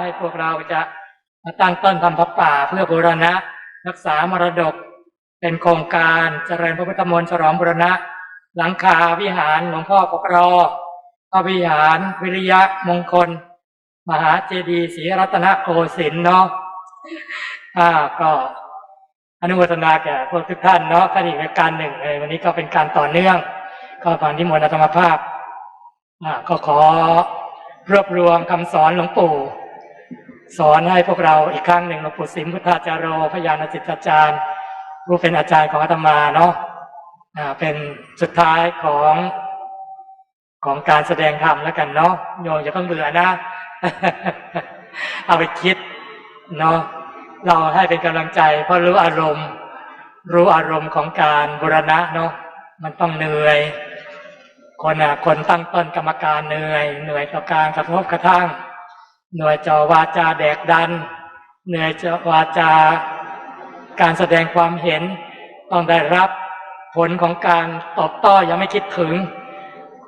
ให้พวกเราจะมาตั้งต้นทำพระป่าเพื่อบูรณะ รักษามรดก เป็นโครงการเจริญพระพุทธมนต์ฉลองบูรณะ หลังคาวิหารหลวงพ่อปกรอพระวิหารวิริยะมงคล มหาเจดีย์ศรีรัตนโกสินทร์เนาะอ่าก็อนุโมทนาแก่พวกทุกท่านเนาะท่านอีกรายการหนึ่งเลยวันนี้ก็เป็นการต่อเนื่อง ก็ผ่านที่มวลธรรมภาพอ่าก็ขอรวบรวมคำสอนหลวงปู่ สอนให้พวกเราอีกครั้งหนึ่งหลวงปู่สิมพุทธาจารโรพยานจิตอาจารย์ผู้เป็นอาจารย์ของอาตมาเนาะเป็นสุดท้ายของของการแสดงธรรมแล้วกันเนาะโยมจะต้องเบื่อนะ เอาไปคิดเนาะเราให้เป็นกำลังใจ เพราะรู้อารมณ์ รู้อารมณ์ของการบูรณะเนาะมันต้องเหนื่อย คนอะคนตั้งต้นกรรมการเหนื่อย เหนื่อยต่อการกระทบกระทั่ง เหนื่อยจอวาจาแดกดัน เหนื่อยจอวาจาการแสดงความเห็น ต้องได้รับผลของการตอบโต้ยังไม่คิดถึง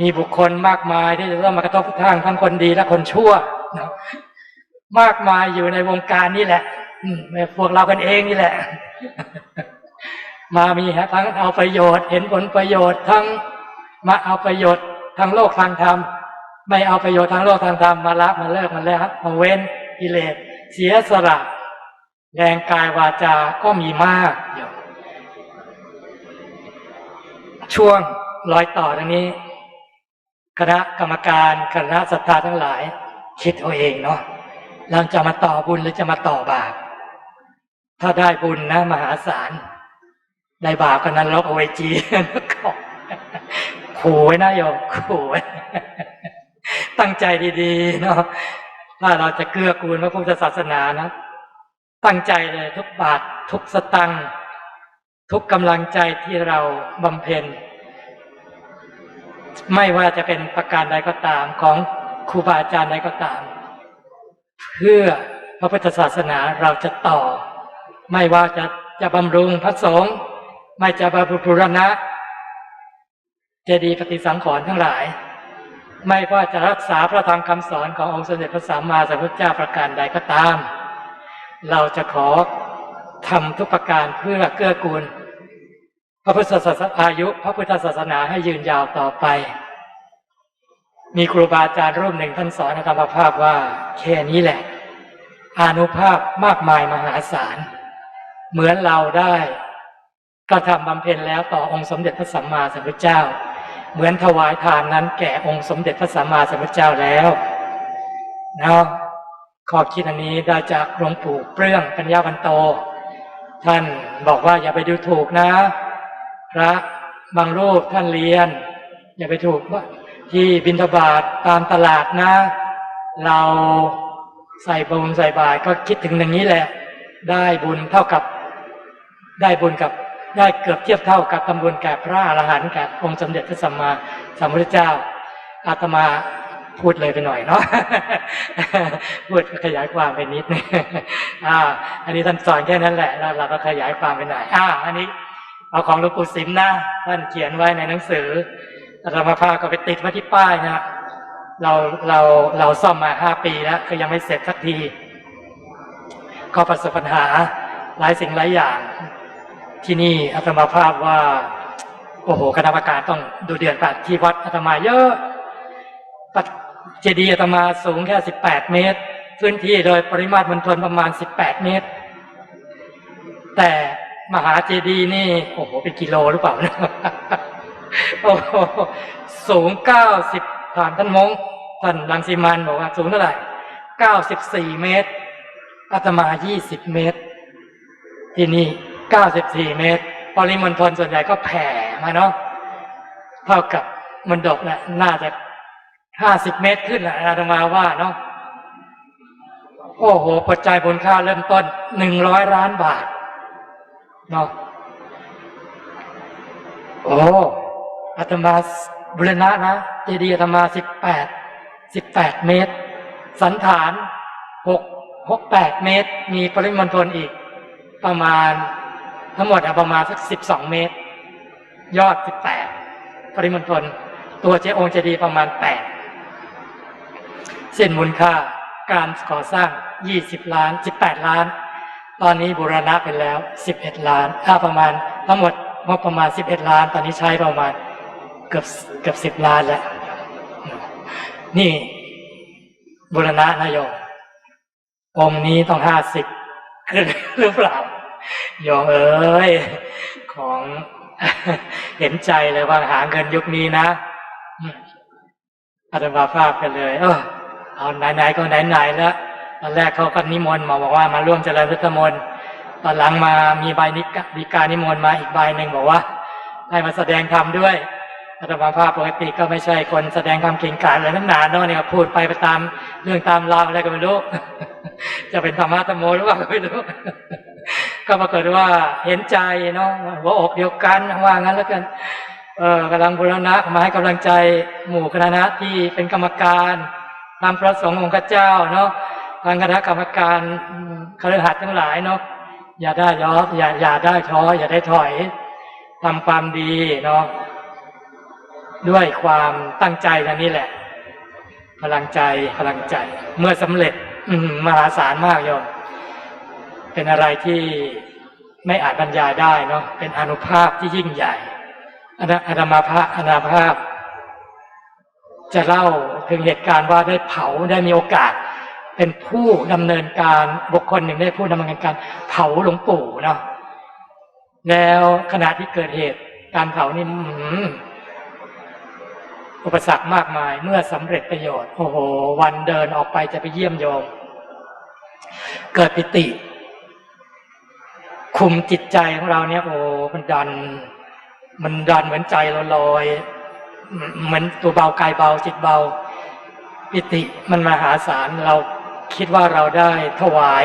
มีบุคคลมากมายที่จะต้องมากระทบกระทั่งทั้งคนดีและคนชั่วนะมากมายอยู่ในวงการนี่แหละอืมพวกเรากันเองนี่แหละ มามีฮะทั้งเอาประโยชน์ เห็นผลประโยชน์ทั้งมาเอาประโยชน์ทางโลกทางธรรม ไม่เอาประโยชน์ทางโลกทางธรรมมาละมาเลิกมาแล้วมาเว้นกิเลสเสียสละแรงกายวาจาก็มีมากอยู่ช่วงรอยต่อตรงนี้ คณะกรรมการคณะศรัทธาทั้งหลาย คิดเอาเองเนาะเราจะมาต่อบุญหรือจะมาต่อบาปถ้าได้บุญนะ มหาศาลได้บาปก็นั้นลบเอาไว้จีขู่ไว้นะโยมขู่ไว้ ตั้งใจดีๆเนาะถ้าเราจะเกื้อกูลพระพุทธศาสนานะ ตั้งใจเลยทุกบาททุกสตังค์ทุกกำลังใจที่เราบำเพ็ญ ไม่ว่าจะเป็นประการใดก็ตามของครูบาอาจารย์ใดก็ตาม เพื่อพระพุทธศาสนาเราจะต่อ ไม่ว่าจะจะบำรุงพระสงฆ์ไม่จะบำรุงบุรณะ เจดีย์ปฏิสังขรณ์ทั้งหลาย ไม่ว่าจะรักษาพระธรรมคำสอนขององค์สมเด็จพระสัมมาสัมพุทธเจ้าประการใดก็ตาม เราจะขอทำทุกประการเพื่อเกื้อกูล พระพุทธศาสนาอายุ พระพุทธศาสนาให้ยืนยาวต่อไป มีครูบาอาจารย์รูปหนึ่งท่านสอนในธรรมภาพว่าแค่นี้แหละ อานุภาพมากมายมหาศาล เหมือนเราได้กระทำบำเพ็ญแล้วต่อองค์สมเด็จพระสัมมาสัมพุทธเจ้า เหมือนถวายทานนั้น แก่องค์สมเด็จพระสัมมาสัมพุทธเจ้าแล้วเนาะขอบคิดอันนี้ได้จากหลวงปู่เปลื้องปัญญาวันโต ท่านบอกว่าอย่าไปดูถูกนะ พระบางรูปท่านเรียน อย่าไปถูกที่บิณฑบาตตามตลาดนะ เราใส่บุญใส่บาตรก็คิดถึงอย่างนี้แหละ ได้บุญเท่ากับได้บุญกับ ได้เกือบเทียบเท่ากับตำบุญแก่พระอรหันต์แก่องค์สมเด็จพระสัมมาสัมพุทธเจ้าอาตมาพูดเลยไปหน่อยเนาะพูดขยายความไปนิดนึงอ่า อันนี้ท่านสอนแค่นั้นแหละแล้วเราก็ขยายความไปหน่อยอ่า อันนี้เอาของหลวงปู่สิมนะท่านเขียนไว้ในหนังสืออาตมาภาก็ไปติดไว้ที่ป้ายนะเราเราเราซ่อมมาห้าปีแล้วก็ยังไม่เสร็จสักที ก็ประสบปัญหาหลายสิ่งหลายอย่าง ที่นี่อาตมาภาพว่า โอ้โหคณะกรรมการต้องดูเดือนปัดที่วัดอาตมาเยอะปัดเจดีย์อาตมาสูงแค่สิบแปดเมตร พื้นที่โดยปริมาตรมณฑลประมาณสิบแปดเมตร แต่มหาเจดีย์นี่ โอ้โห เป็นกิโลหรือเปล่านะโอ้โหสูงเก้าสิบถามท่านมงท่านรังสีมันบอกว่าสูงเท่าไหร่เก้าสิบสี่เมตรอาตมายี่สิบเมตร ที่นี่ เก้าสิบสี่เมตร ปริมณฑลส่วนใหญ่ก็แผ่มาเนาะเท่ากับมันดกนะน่าจะห้าสิบเมตรขึ้นนะอาตมาว่าเนาะโอ้โห ปัจจัยบนค่าเริ่มต้นหนึ่งร้อยล้านบาทเนาะโอ้อาตมาบุรณะนะเจดีย์อาตมาสิบแปดสิบแปดเมตร สันฐานหกหกแปดเมตร มีปริมณฑลอีกประมาณ ทั้งหมดอะประมาณสักสิบสองเมตร ยอดสิบแปดปริมณฑลตัวเจองค์เจดีประมาณแปดเส้นมูลค่าการก่อสร้าง20ล้าน18ล้าน ตอนนี้บูรณะไปแล้ว11ล้านถ้าประมาณทั้งหมดงบประมาณ11ล้าน ตอนนี้ใช้ประมาณเกือบเกือบ10ล้านแล้ว นี่บูรณะนายโยมองนี้ต้องห้าสิบขึ้นหรือเปล่า โยมเอ้ยของเห็นใจเลยว่าหาเงินยุคนี้นะอาตมาภาพกันเลย เออเอาไหนๆก็ไหนๆแล้วตอนแรกเขาก็นิมนต์มาบอกว่ามาร่วมเจริญพุทธมนต์ตอนหลังมามีใบนิกดีการนิมนต์มาอีกใบหนึ่งบอกว่าให้มาแสดงธรรมด้วยอาตมาภาพปกติก็ไม่ใช่คนแสดงธรรมเก่งกาจอะไรนักหนาเนาะเนี่ยพูดไปไปตามเรื่องตามราวอะไรก็ไม่รู้จะเป็นธรรมะธรรมโมหรือเปล่าก็ไม่รู้ก็ปรากฏว่าเห็นใจเนาะหัวอกเดียวกันว่างั้นแล้วกันเออกำลังบูรณะมาให้กำลังใจหมู่คณะที่เป็นกรรมการตามพระสงฆ์องค์เจ้าเนาะทางคณะกรรมการคฤหัสถ์ทั้งหลายเนาะอย่าได้ย้ออย่าอย่าได้ท้ออย่าได้ถอยทำความดีเนาะด้วยความตั้งใจอันนี้แหละพลังใจพลังใจ เมื่อสำเร็จมมหาศาลมากโยม เป็นอะไรที่ไม่อาจบรรยายได้เนาะเป็นอนุภาพที่ยิ่งใหญ่อนาอนามาภาอนาภาพ จะเล่าถึงเหตุการณ์ว่าได้เผาได้มีโอกาส เป็นผู้ดำเนินการบุคคลหนึ่งได้ผู้ดำเนินการเผาหลวงปู่เนาะแล้วขณะที่เกิดเหตุการเผานี่อืออุปสรรคมากมายเมื่อสำเร็จประโยชน์โอ้โห วันเดินออกไปจะไปเยี่ยมโยม เกิดปิติ คุมจิตใจของเราเนี่ย โอ้มันดัน มันดันเหมือนใจเราลอยเหมือนตัวเบากายเบาจิตเบาปิติมันมหาศาลเราคิดว่าเราได้ถวาย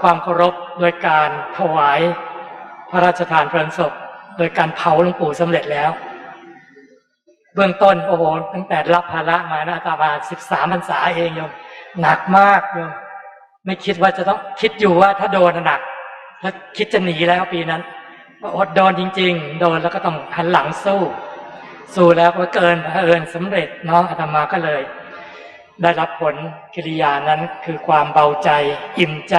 ความเคารพโดยการถวาย พระราชทานเพลิงศพ โดยการเผาหลวงปู่สำเร็จแล้ว เบื้องต้นโอ้โหตั้งแต่รับภาระมานะอาตมาสิบสามพรรษาเองโยมหนักมากโยมไม่คิดว่าจะต้องคิดอยู่ว่าถ้าโดนน่ะหนัก แล้วคิดจะหนีแล้วปีนั้นอดโดนจริง ๆ โดนแล้วก็ต้องหันหลังสู้ สู้แล้วก็เกินเผอิญสำเร็จเนาะอาตมาก็เลย ได้รับผลกิริยานั้นคือความเบาใจ อิ่มใจ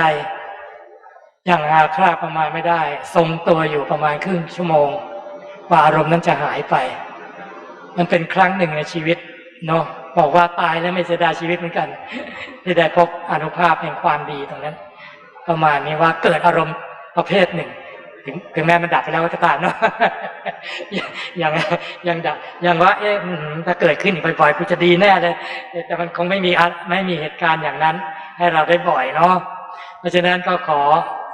อย่างหาค่าประมาณไม่ได้ ทรงตัวอยู่ประมาณครึ่งชั่วโมงกว่าอารมณ์นั้นจะหายไป มันเป็นครั้งหนึ่งในชีวิตเนาะบอกว่าตายแล้วไม่เสียดายชีวิตเหมือนกัน ที่ได้พบอนุภาพแห่งความดีตรงนั้น ประมาณนี้ว่าเกิดอารมณ์ ประเภทหนึ่ง ถึงถึงแม้มันดับไปแล้วก็ตามเนาะอย่างอย่างดับอย่างว่า เอ๊ะถ้าเกิดขึ้นอีกบ่อยๆกูจะดีแน่เลยแต่มันคงไม่มีไม่มีเหตุการณ์อย่างนั้น ให้เราได้บ่อยเนาะเพราะฉะนั้นก็ขอ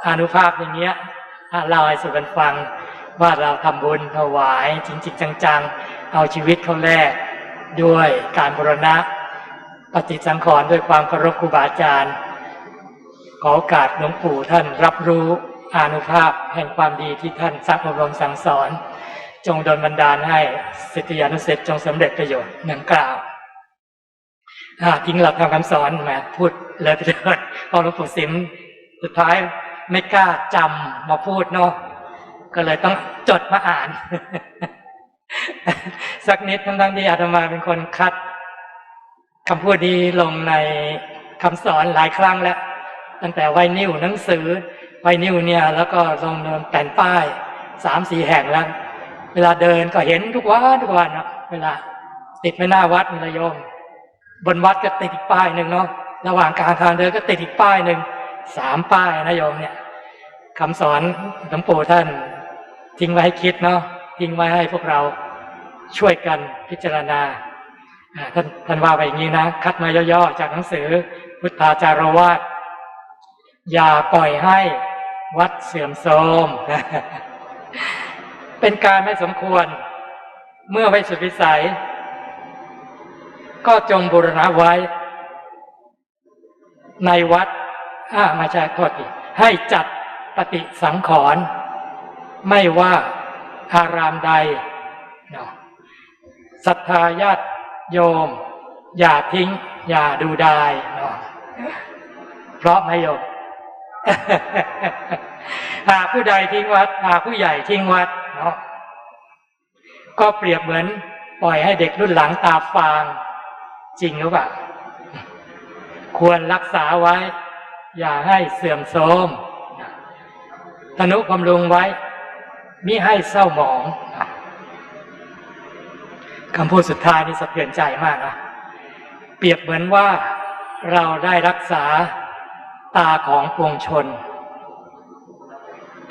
อนุภาพอย่างเงี้ยเล่าให้สู่กันฟังว่าเราทำบุญถวายจริงๆจังๆ เอาชีวิตเขาแลกด้วยการบรณะ ปฏิสังขรณ์ด้วยความเคารพครูบาอาจารย์ขอโอกาสหลวงปู่ท่านรับรู้ อานุภาพแห่งความดีที่ท่านสร้างอบรมสั่งสอน จงดลบันดาลให้สิทธิานุสิทธิ์จงสำเร็จประโยชน์หนึ่งกล่าวทิ้งหลักธรรมคำสอนมาพูดเลยไปเถิดพอหลวงปู่สิมสุดท้ายไม่กล้าจำมาพูดเนาะก็เลยต้องจดมาอ่าน สักนิดทั้งๆที่อาตมาเป็นคนคัดคำพูดนี้ลงในคำสอนหลายครั้งแล้ว ตั้งแต่ไวนิวหนังสือ ไวนิ้วเนี่ยแล้วก็ลงเดินแผ่นป้ายสามสี่แห่งแล้ว เวลาเดินก็เห็นทุกวันทุกวันนะเวลา ติดไม่หน้าวัดนี่ละโยม บนวัดก็ติดอีกป้ายหนึ่งเนาะระหว่างกลางทางเดินก็ติดอีกป้ายหนึ่งสามป้ายนะโยมเนี่ยคำสอนหลวงปู่ท่าน ทิ้งไว้ให้คิดเนาะทิ้งไว้ให้พวกเราช่วยกันพิจารณาอ่าท่านท่านว่าไปอย่างนี้นะ คัดมาย่อๆ จากหนังสือพุทธาจารวาสอย่าปล่อยให้ วัดเสื่อมโทรมเป็นการไม่สมควร เมื่อไว้สุดวิสัย ก็จงบูรณะไว้ ในวัดอ่ามาใช่โทษทีให้จัดปฏิสังขรณ์ไม่ว่าอารามใดนะศรัทธาญาติโยม อย่าทิ้ง อย่าดูดายเนะเพราะไหมโยม หากผู้ใดทิ้งวัดหากผู้ใหญ่ทิ้งวัดเนาะก็เปรียบเหมือนปล่อยให้เด็กรุ่นหลังตาฟาง จริงหรือเปล่าควรรักษาไว้ อย่าให้เสื่อมโทรมทนุบำรุงไว้มิให้เศร้าหมองคำพูดสุดท้ายนี่สะเทือนใจมากนะเปรียบเหมือนว่าเราได้รักษา ตาของปวงชน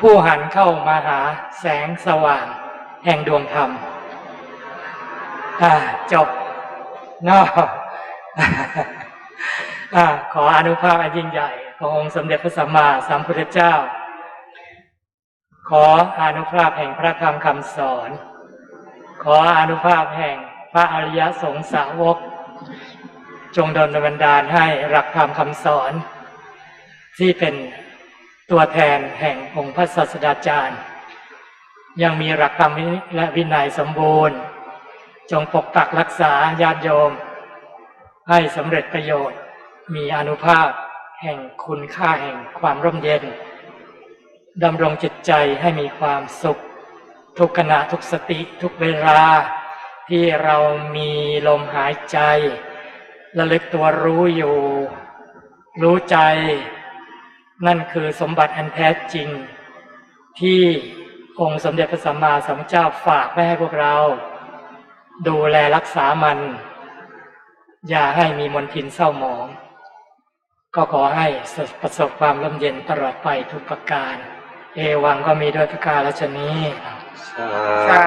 ผู้หันเข้ามาหาแสงสว่าง แห่งดวงธรรมจบน่าขออนุภาพอันยิ่งใหญ่ ขององค์สมเด็จพระสัมมาสัมพุทธเจ้า ขออนุภาพแห่งพระธรรมคำสอน ขออนุภาพแห่งพระอริยสงสาวก จงดลบันดาลให้หลักธรรมคำสอน ที่เป็นตัวแทนแห่งองค์พระศาสดาจารย์ ยังมีหลักธรรมและวินัยสมบูรณ์ จงปกปักรักษาญาติโยม ให้สำเร็จประโยชน์ มีอนุภาพแห่งคุณค่าแห่งความร่มเย็นดำรงจิตใจให้มีความสุข ทุกขณะทุกสติทุกเวลา ที่เรามีลมหายใจระลึกตัวรู้อยู่ รู้ใจ นั่นคือสมบัติอันแท้จริง ที่องค์สมเด็จพระสัมมาสัมพุทธเจ้าฝากไว้ให้พวกเรา ดูแลรักษามัน อย่าให้มีมลทินเศร้าหมอง ก็ขอให้ประสบความร่มเย็นตลอดไปทุกประการ เอวังก็มีด้วยประการละชนี้สา